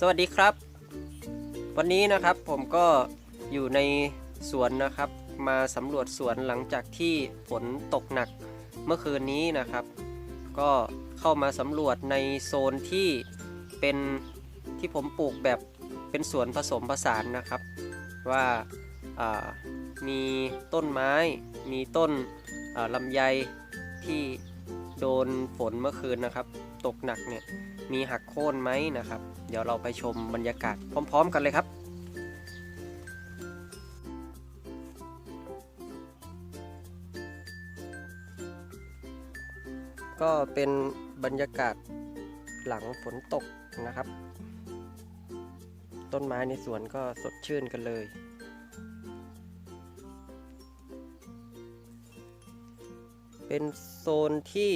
สวัสดีครับ วันนี้นะครับผมก็อยู่ในสวนนะครับ มาสำรวจสวนหลังจากที่ฝนตกหนักเมื่อคืนนี้นะครับ ก็เข้ามาสำรวจในโซนที่เป็นที่ผมปลูกแบบเป็นสวนผสมผสานนะครับ ว่าามีต้นไม้ มีต้นลำไยที่โดนฝนเมื่อคืนนะครับ ตกหนักเนี่ยมีหักโค่นไหมนะครับ เดี๋ยวเราไปชมบรรยากาศพร้อม ๆ กันเลยครับก็เป็นบรรยากาศหลังฝนตกนะครับ ต้นไม้ในสวนก็สดชื่นกันเลย เป็นโซนที่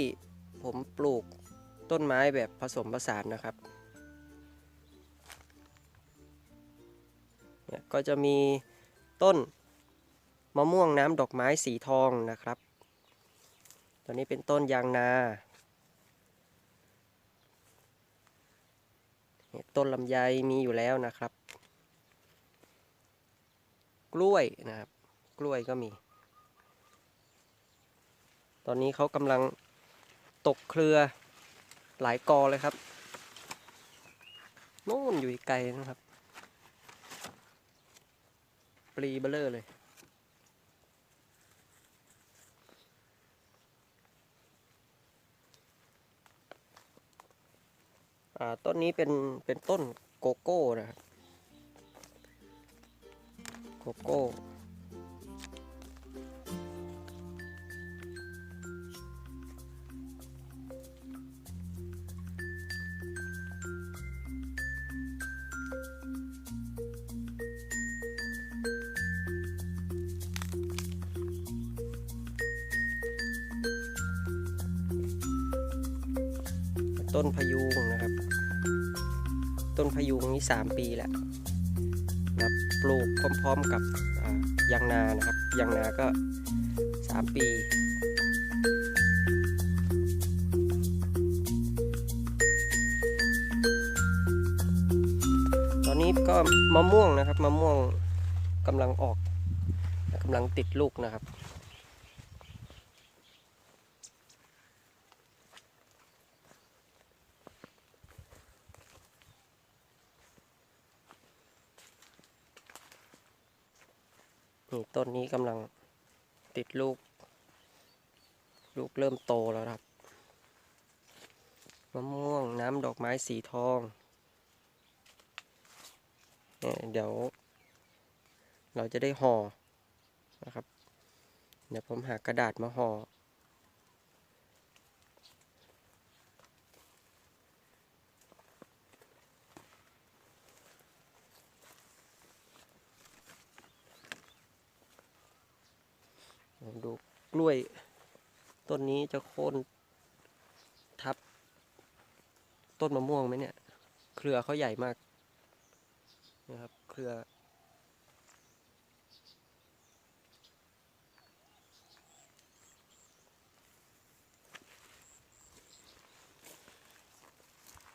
ผมปลูก ต้นไม้แบบผสมผสานนะครับเนี่ยก็จะมีต้นมะม่วงน้ำดอกไม้สีทองนะครับ ตัวนี้เป็นต้นยางนาเนี่ยต้นลำไยมีอยู่แล้วนะครับ กล้วยนะครับ กล้วยก็มี ตอนนี้เขากำลังตกเครือ หลายกอเลยครับนู่นอยู่ไกลนะครับปลีเบลเลอร์เลย ต้นนี้เป็นเป็นต้นโกโก้นะครับโกโก้ ต้นพยูงนะครับ ต้นพยูงนี้สามปีแล้วนะครับปลูกพร้อมๆกับยางนานะครับยางนาก็สามปีตอนนี้ก็มะม่วงนะครับมะม่วงกำลังออกกำลังติดลูกนะครับ นี่ต้นนี้กำลังติดลูก ลูกเริ่มโตแล้วครับมะม่วงน้ำดอกไม้สีทองเนี่ยเดี๋ยว เราจะได้ห่อนะครับ เดี๋ยวผมหากระดาษมาห่อ ดูกล้วยต้นนี้จะโค่นทับ ต้นมะม่วงไหมเนี่ย เครือเขาใหญ่มากนะครับ เครือ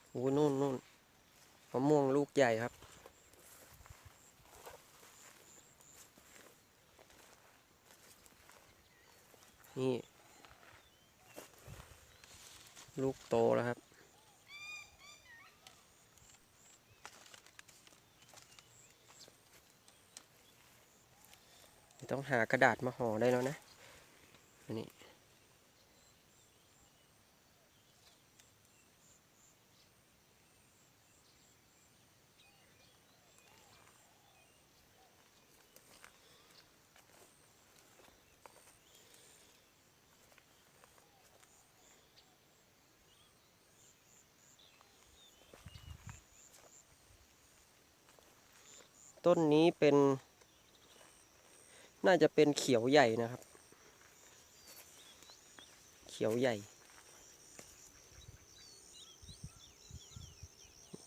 โอ้นู่นนู่นมะม่วงลูกใหญ่ครับ นี่ ลูกโตแล้วครับ ต้องหากระดาษมาห่อได้แล้วนะอันนี้ ต้นนี้เป็น น่าจะเป็นเขียวใหญ่นะครับ เขียวใหญ่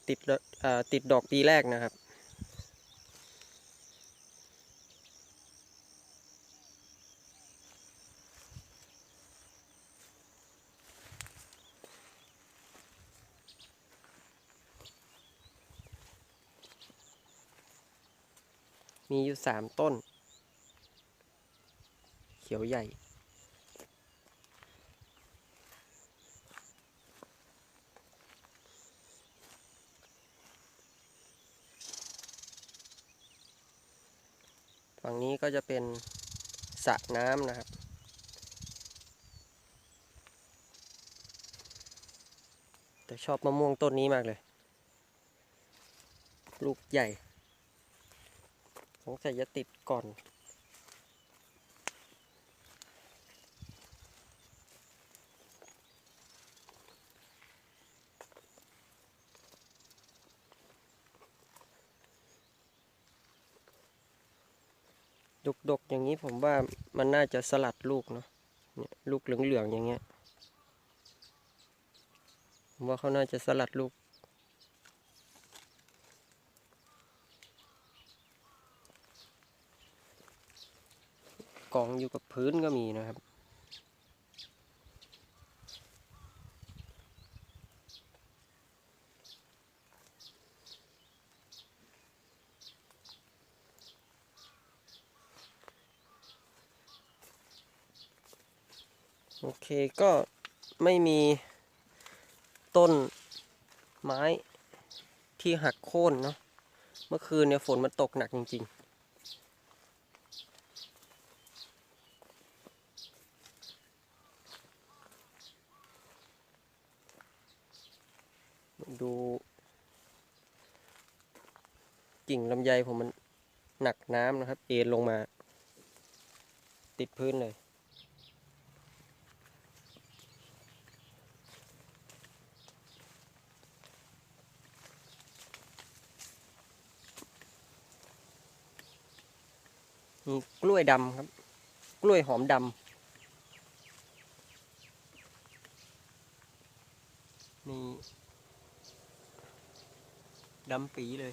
ติดดอกอ่าติดดอกปีแรกนะครับ มีอยู่สามต้น เขียวใหญ่ ฝั่งนี้ก็จะเป็นสระน้ำนะครับแต่ชอบมะม่วงต้นนี้มากเลย ลูกใหญ่ สงสัยจะติดก่อน ดกๆอย่างนี้ผมว่ามันน่าจะสลัดลูกเนาะเนี่ยลูกเหลืองๆอย่างเงี้ยผมว่าเขาน่าจะสลัดลูก กองอยู่กับพื้นก็มีนะครับ โอเคก็ไม่มีต้นไม้ที่หักโค่นเนาะเมื่อคืนเนี่ยฝนมันตกหนักจริง ๆ ดู กิ่งลำไยผมมันหนักน้ำนะครับ เอ็นลงมา ติดพื้นเลย กล้วยดำครับ กล้วยหอมดำนี่ ดำปีเลย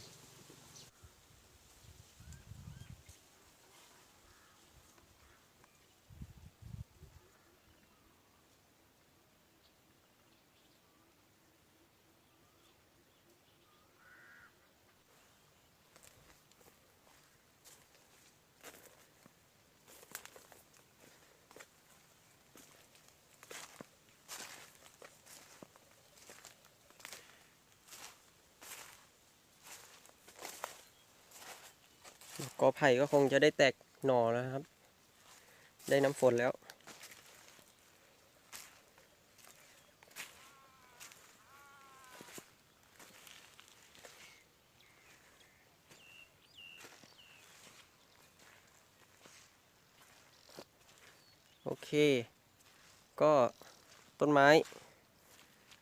กอไผ่ก็คงจะได้แตกหน่อแล้วครับ ได้น้ำฝนแล้ว โอเค ก็ต้นไม้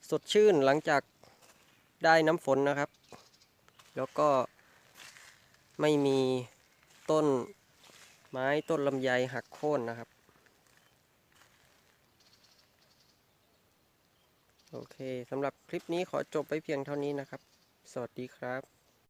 สดชื่นหลังจากได้น้ำฝนนะครับ แล้วก็ไม่มี ต้นไม้ต้นลำไยหักโค่นนะครับ โอเคสำหรับคลิปนี้ขอจบไปเพียงเท่านี้นะครับ สวัสดีครับ